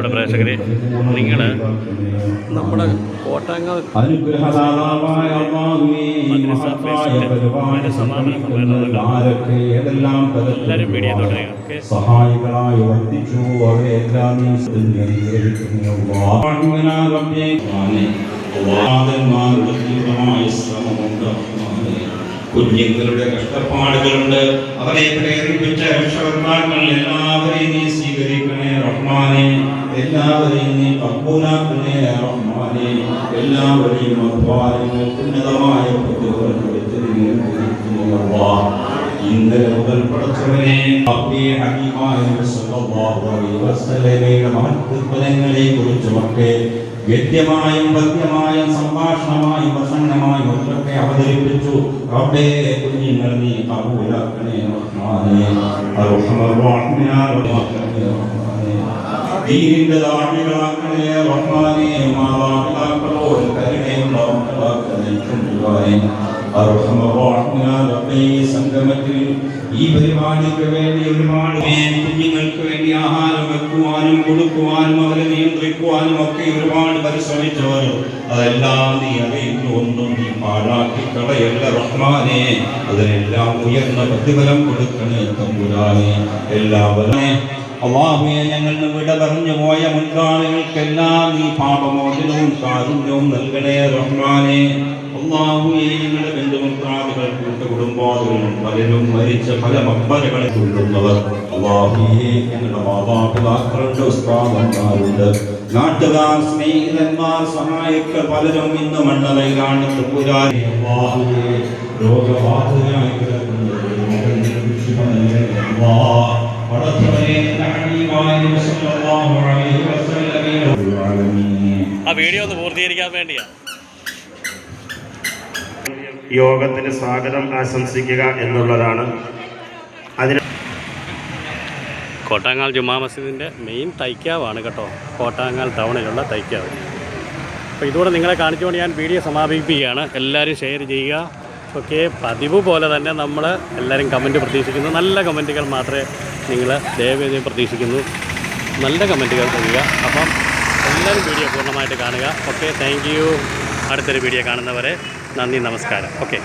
നമ്മുടെ പ്രേക്ഷകരെ നിങ്ങൾ നമ്മുടെ ഏതെല്ലാം എല്ലാവരും വീഡിയോ തുടങ്ങുക സഹായികളായി വർദ്ധിച്ചു അവയെല്ലാം കുഞ്ഞുങ്ങളുടെ കഷ്ടപ്പാടുകളുണ്ട്. അവരെ പ്രേരിപ്പിച്ച രക്ഷകർത്താക്കൾ എല്ലാവരെയും നീ സ്വീകരിക്കണേ. റഹ്മാനെ എല്ലാവരെയും നീ കബൂലാക്കണേ റഹ്മാനെ എല്ലാവരെയും അധ്വാനങ്ങൾക്ക് ഉന്നതമായ പ്രതിഫലം കുറിക്കുന്നു അല്ലാഹ്. ഇന്നലെ മുതൽ പഠിച്ചവനെ മഹത്വങ്ങളെ കുറിച്ചുമൊക്കെ ഗദ്യമായും പദ്യമായും സംഭാഷണമായും പ്രസംഗമായും ഒക്കെ അവതരിപ്പിച്ചു. റബ്ബേ കുഞ്ഞുങ്ങൾ നീ കബൂലാക്കണേ റഹ്മാനേ റഹ്മാനേ റഹ്മാനേ ദീനിന്റെ ദാഴികളാക്കണേ റഹ്മാനെ മാതാപിതാക്കളോട് കരുണയുള്ള സംഗമത്തിൽ ഈ പരിപാടിക്ക് വേണ്ടി ഒരുപാട് കുഞ്ഞുങ്ങൾക്ക് വേണ്ടി ആഹാരം വെക്കുവാനും കൊടുക്കുവാനും അവരെ നിയന്ത്രിക്കുവാനും ഒക്കെ ഒരുപാട് പരിശ്രമിച്ചവർ. അതെല്ലാം നീ അറിയുന്നു ഒന്നും നീ പാഴാക്കി കളയല്ല റഹ്മാനെ. അതിനെല്ലാം ഉയർന്ന പ്രതിഫലം കൊടുക്കണേ തമ്പുരാനെ. എല്ലാവരും അള്ളാഹുയെ ഞങ്ങൾ വിട പറഞ്ഞു പോയ മുൻകാലുകൾക്കെല്ലാം നീ പാപമോചനവും കാരുണ്യവും നൽകണേ റഹ്മാനെ. അള്ളാഹുയെ ഞങ്ങളുടെ ബന്ധുമിത്രാദികൾ കൂട്ടുകുടുംബാദികളും പലരും മരിച്ച പല മക്ബരകളെ കൊള്ളുന്നവർ അള്ളാഹുയെ ഞങ്ങളുടെ മാതാപിതാക്കളുടെ ഉസ്താദന്മാരുണ്ട്. നാട്ടുകാർ സ്നേഹിതന്മാർ സഹായിക്കൾ പലരും ഇന്ന് മണ്ണറയിലാണ് തമ്പുരാനെ അള്ളാഹുയെ രോഗബാധിതരായി കിടക്കുന്നത് ആ വീഡിയോ ഒന്ന് പൂർത്തീകരിക്കാൻ വേണ്ടിയാണ് യോഗത്തിന് സ്വാഗതം ആശംസിക്കുക എന്നുള്ളതാണ്. അതിന് കോട്ടാങ്ങാൽ ജുമാ മസ്ജിദിന്റെ മെയിൻ തൈക്കാവാണ് കേട്ടോ. കോട്ടാങ്ങാൽ ടൗണിലുള്ള തൈക്കാവ്. അപ്പോൾ ഇതുകൂടെ നിങ്ങളെ കാണിച്ചുകൊണ്ട് ഞാൻ വീഡിയോ സമാപിപ്പിക്കുകയാണ്. എല്ലാവരും ഷെയർ ചെയ്യുക. ഓക്കെ പതിവ് പോലെ തന്നെ നമ്മൾ എല്ലാവരും കമന്റ് പ്രതീക്ഷിക്കുന്നു. നല്ല കമന്റുകൾ മാത്രമേ നിങ്ങൾ ദയവേദി പ്രതീക്ഷിക്കുന്നു. നല്ല കമന്റുകൾ തരിക. അപ്പം എല്ലാവരും വീഡിയോ പൂർണമായിട്ട് കാണുക. ഓക്കെ താങ്ക് യു അടുത്തൊരു വീഡിയോ കാണുന്നവരെ നന്ദി നമസ്കാരം. ഓക്കെ